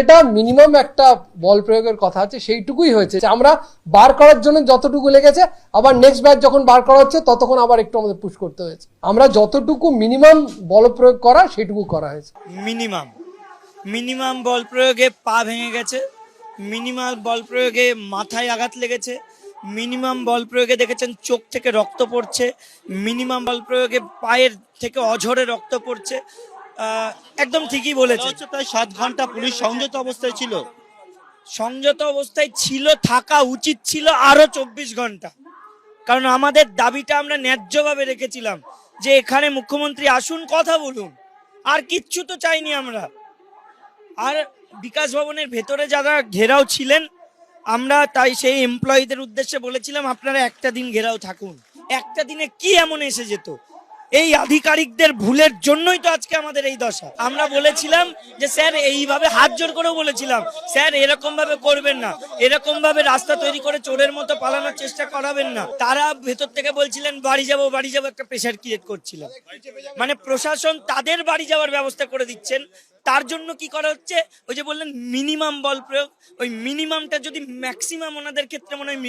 এটা মিনিমাম একটা বল প্রয়োগের কথা আছে, সেইটুকুই হয়েছে। আমরা বার করার জন্য যতটুকু লেগেছে, আবার নেক্সট ব্যাচ যখন বার করা হচ্ছে, ততক্ষণ আবার একটু আমাদের পুশ করতে হয়েছে। আমরা যতটুকু মিনিমাম বল প্রয়োগ করা সেটুকু করা হয়েছে। মিনিমাম মিনিমাম বল প্রয়োগে পা ভেঙে গেছে। মিনিমাম বল প্রয়োগে মাথায় আঘাত লেগেছে। মিনিমাম বল প্রয়োগে দেখেছেন চোখ থেকে রক্ত পড়ছে। মিনিমাম বল প্রয়োগে পায়ের থেকে অঝরে রক্ত পড়ছে। একদম ঠিকই বলেছে প্রায় সাত ঘণ্টা পুলিশ সংযত অবস্থায় ছিল। সংযত অবস্থায় ছিল থাকা উচিত ছিল আরও চব্বিশ ঘণ্টা। কারণ আমাদের দাবিটা আমরা ন্যায্যভাবে রেখেছিলাম যে এখানে মুখ্যমন্ত্রী আসুন কথা বলুন। আর কিচ্ছু তো চাইনি আমরা। আর বিকাশ ভবনের ভেতরে যারা ঘেরাও ছিলেন আমরা তাই সেই এমপ্লয়ীদের উদ্দেশ্যে বলেছিলাম আপনারা একটা দিন ঘেরাও থাকুন। একটা দিনে কি এমন এসে যেত? এই আধিকারিকদের ভুলের জন্যই তো আজকে আমাদের এই দশা। আমরা বলেছিলাম যে, স্যার, এইভাবে হাত জোর করেও বলেছিলাম, স্যার এরকম ভাবে করবেন না। এরকম ভাবে রাস্তা তৈরি করে চোরের মতো পালানোর চেষ্টা করাবেন না। তারা ভেতর থেকে বলছিলেন, বাড়ি যাব বাড়ি যাব, একটা প্রেশার ক্রিয়েট করছিলেন। মানে প্রশাসন তাদের বাড়ি যাওয়ার ব্যবস্থা করে দিচ্ছেন। তার জন্য কি করা হচ্ছে? ওই যে বললেন মিনিমাম বল প্রয়োগ। ওই মিনিমামটা যদি ম্যাক্সিমাম ওনাদের ক্ষেত্রে মনে হয়